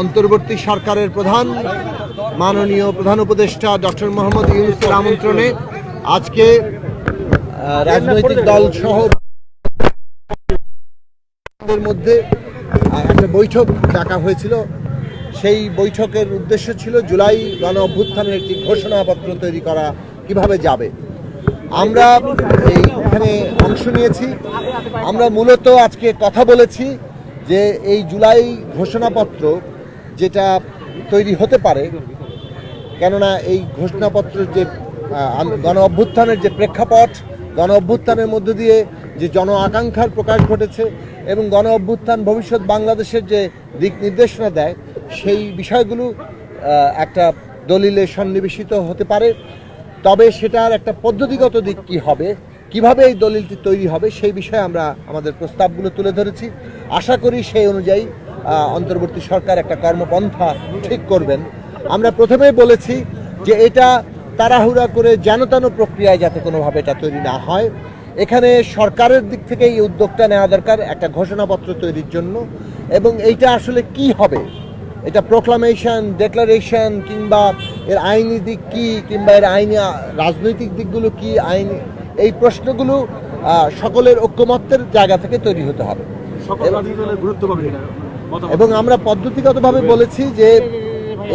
অন্তর্বর্তী সরকারের প্রধান, মাননীয় প্রধান উপদেষ্টা ডক্টর মোহাম্মদ ইউনুসের আমন্ত্রণে আজকে রাজনৈতিক দল সহ মধ্যে একটা বৈঠক ডাকা হয়েছিল। সেই বৈঠকের উদ্দেশ্য ছিল জুলাই গণ অভ্যুত্থানের একটি ঘোষণাপত্র তৈরি করা, কীভাবে যাবে। আমরা এইখানে অংশ নিয়েছি। আমরা মূলত আজকে কথা বলেছি যে এই জুলাই ঘোষণাপত্র যেটা তৈরি হতে পারে, কেননা এই ঘোষণাপত্রের যে গণ অভ্যুত্থানের যে প্রেক্ষাপট, গণ অভ্যুত্থানের মধ্য দিয়ে যে জন আকাঙ্ক্ষার প্রকাশ ঘটেছে এবং গণ অভ্যুত্থান ভবিষ্যৎ বাংলাদেশের যে দিক নির্দেশনা দেয়, সেই বিষয়গুলো একটা দলিলে সন্নিবেশিত হতে পারে। তবে সেটার একটা পদ্ধতিগত দিক কি হবে, কীভাবে এই দলিলটি তৈরি হবে, সেই বিষয়ে আমরা আমাদের প্রস্তাবগুলো তুলে ধরেছি। আশা করি সেই অনুযায়ী অন্তর্বর্তী সরকার একটা কর্মপন্থা ঠিক করবেন। আমরা প্রথমেই বলেছি যে এটা তাড়াহুড়া করে যেন প্রক্রিয়ায় যাতে কোনোভাবে এটা তৈরি না হয়। এখানে সরকারের দিক থেকে এই উদ্যোগটা নেওয়া দরকার একটা ঘোষণাপত্র তৈরির জন্য। এবং এইটা আসলে কি হবে? এটা প্রোক্লামেশন ডেক্লারেশন কিংবা এর আইনি দিক কি কিংবা এর আইনি রাজনৈতিক দিকগুলো কি আইন এই প্রশ্নগুলো সকলের ঐক্যমত্যের জায়গা থেকে তৈরি হতে হবে। গুরুত্ব পাবে। এবং আমরা পদ্ধতিগতভাবে বলেছি যে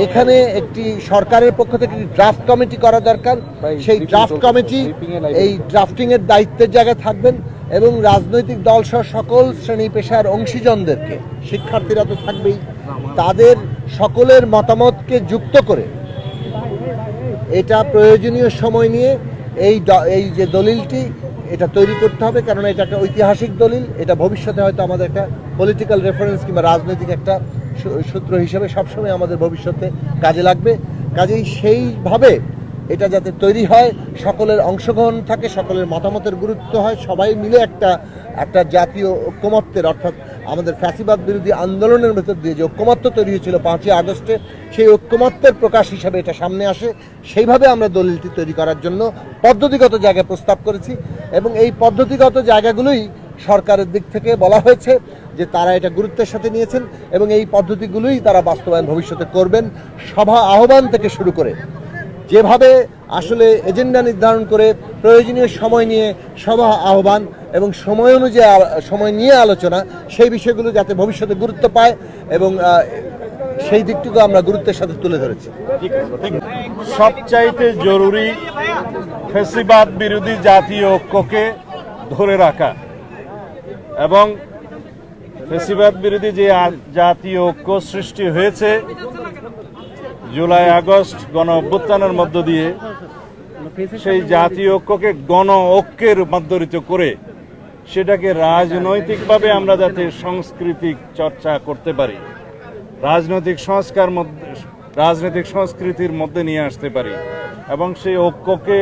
এখানে একটি সরকারের পক্ষ থেকে ড্রাফট কমিটি করা দরকার। সেই ড্রাফট কমিটি এই ড্রাফটিং এর দায়িত্বের জায়গায় থাকবেন এবং রাজনৈতিক দল সহ সকল শ্রেণি পেশার অংশীজনদেরকে শিক্ষার্থীরা তো থাকবেই তাদের সকলের মতামতকে যুক্ত করে এটা প্রয়োজনীয় সময় নিয়ে এই এই যে দলিলটি এটা তৈরি করতে হবে কারণ এটা একটা ঐতিহাসিক দলিল, এটা ভবিষ্যতে হয়তো আমাদের একটা পলিটিক্যাল রেফারেন্স কিংবা রাজনৈতিক একটা সূত্র হিসেবে সবসময় আমাদের ভবিষ্যতে কাজে লাগবে। কাজেই সেইভাবে এটা যাতে তৈরি হয়, সকলের অংশগ্রহণ থাকে, সকলের মতামতের গুরুত্ব হয়, সবাই মিলে একটা একটা জাতীয় ঐক্যমত্যের অর্থাৎ আমাদের ফ্যাসিবাদ বিরোধী আন্দোলনের ভেতর দিয়ে যে ঐক্যমত্য তৈরি হয়েছিল পাঁচই আগস্টে, সেই ঐক্যমত্যের প্রকাশ হিসাবে এটা সামনে আসে। সেইভাবে আমরা দলিলটি তৈরি করার জন্য পদ্ধতিগত জায়গায় প্রস্তাব করেছি এবং এই পদ্ধতিগত জায়গাগুলোই সরকারের দিক থেকে বলা হয়েছে যে তারা এটা গুরুত্বের সাথে নিয়েছেন এবং এই পদ্ধতিগুলোই তারা বাস্তবায়ন ভবিষ্যতে করবেন। সভা আহ্বান থেকে শুরু করে যেভাবে আসলে এজেন্ডা নির্ধারণ করে প্রয়োজনীয় সময় নিয়ে সভা আহ্বান এবং সময় অনুযায়ী সময় নিয়ে আলোচনা, সেই বিষয়গুলো যাতে ভবিষ্যতে গুরুত্ব পায় এবং সেই দিকটুকু আমরা গুরুত্বের সাথে তুলে ধরেছি। সবচাইতে জরুরি ফেসিবাদ বিরোধী জাতীয় ঐক্যকে ধরে রাখা এবং ফেসিবাদ বিরোধী যে জাতীয় ঐক্য সৃষ্টি হয়েছে জুলাই আগস্ট গণ অভ্যুত্থানের মধ্য দিয়ে সেই জাতীয় ঐক্যকে গণ ঐক্যে রূপান্তরিত করে সেটাকে রাজনৈতিকভাবে আমরা যাতে সাংস্কৃতিক চর্চা করতে পারি, রাজনৈতিক সংস্কার মধ্যে, রাজনৈতিক সংস্কৃতির মধ্যে নিয়ে আসতে পারি এবং সেই ঐক্যকে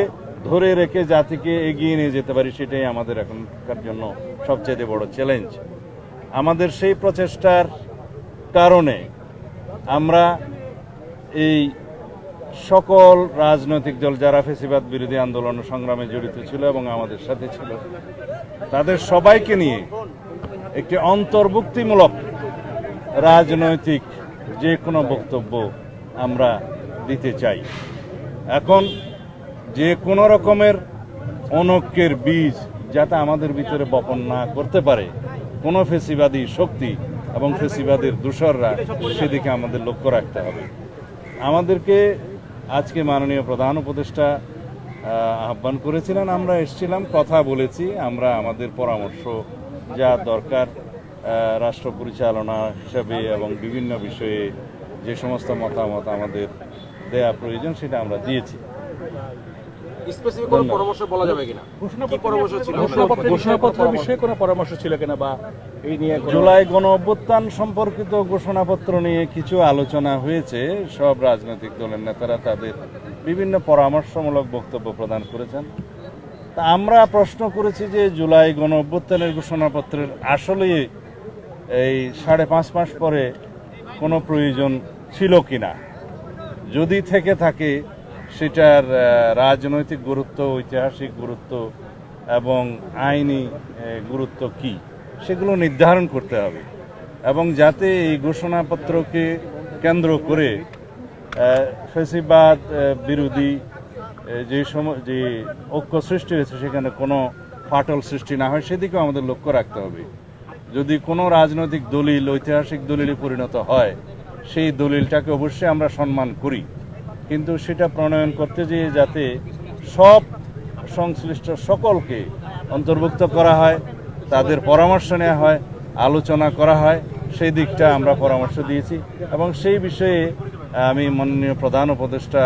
ধরে রেখে জাতিকে এগিয়ে নিয়ে যেতে পারি, সেটাই আমাদের এখনকার জন্য সবচেয়ে বড় চ্যালেঞ্জ আমাদের সেই প্রচেষ্টার কারণে আমরা এই সকল রাজনৈতিক দল যারা ফেসিবাদ বিরোধী আন্দোলন সংগ্রামে জড়িত ছিল এবং আমাদের সাথে ছিল, তাদের সবাইকে নিয়ে একটি অন্তর্ভুক্তিমূলক রাজনৈতিক যে কোনো বক্তব্য আমরা দিতে চাই। এখন যে কোনো রকমের অনক্যের বীজ যাতে আমাদের ভিতরে বপন না করতে পারে, কোনো ফেসিবাদী শক্তি এবং ফেসিবাদের দূষররা সেদিকে আমাদের লক্ষ্য রাখতে হবে। আমাদেরকে আজকে মাননীয় প্রধান উপদেষ্টা আহ্বান করেছিলেন। আমরা এসেছিলাম, কথা বলেছি, আমরা আমাদের পরামর্শ যা দরকার রাষ্ট্র পরিচালনা হিসাবে এবং বিভিন্ন বিষয়ে যে সমস্ত মতামত আমাদের দেয়া প্রয়োজন সেটা আমরা দিয়েছি। স্পেসিফিক কোনো পরামর্শ বলা যাবে কিনা? কি পরামর্শ ছিল? ঘোষণাপত্র বিষয়ে কোনো পরামর্শ ছিল কিনা বা এই নিয়ে জুলাই গণ অভ্যুত্থান সম্পর্কিত ঘোষণাপত্র নিয়ে কিছু আলোচনা হয়েছে। সব রাজনৈতিক দলের নেতারা তাদের বিভিন্ন পরামর্শমূলক বক্তব্য প্রদান করেছেন। তা আমরা প্রশ্ন করেছি যে জুলাই গণ অভ্যুত্থানের ঘোষণাপত্রের আসলে এই সাড়ে পাঁচ মাস পরে কোনো প্রয়োজন ছিল কিনা। যদি থেকে থাকে সেটার রাজনৈতিক গুরুত্ব, ঐতিহাসিক গুরুত্ব এবং আইনি গুরুত্ব কি, সেগুলো নির্ধারণ করতে হবে। এবং যাতে এই ঘোষণাপত্রকে কেন্দ্র করে ফেসিবাদ বিরোধী যে সময় যে ঐক্য সৃষ্টি হয়েছে সেখানে কোনো ফাটল সৃষ্টি না হয়, সেদিকেও আমাদের লক্ষ্য রাখতে হবে। যদি কোনো রাজনৈতিক দলিল, ঐতিহাসিক দলিলে পরিণত হয়, সেই দলিলটাকে অবশ্যই আমরা সম্মান করি। কিন্তু সেটা প্রণয়ন করতে যেয়ে যাতে সব সংশ্লিষ্ট সকলকে অন্তর্ভুক্ত করা হয়, তাদের পরামর্শ নেওয়া হয়, আলোচনা করা হয়, সেই দিকটা আমরা পরামর্শ দিয়েছি এবং সেই বিষয়ে আমি মাননীয় প্রধান উপদেষ্টা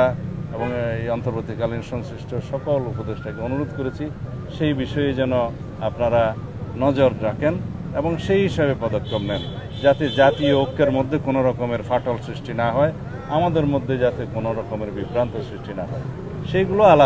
এবং এই অন্তর্বর্তীকালীন সংশ্লিষ্ট সকল উপদেষ্টাকে অনুরোধ করেছি, সেই বিষয়ে যেন আপনারা নজর রাখেন এবং সেই হিসাবে পদক্ষেপ নেন, যাতে জাতীয় ঐক্যের মধ্যে কোনো রকমের ফাটল সৃষ্টি না হয়। আমাদের মধ্যে যাতে কোনো রকমের বিভ্রান্ত সৃষ্টি না হয় সেইগুলো আলাপ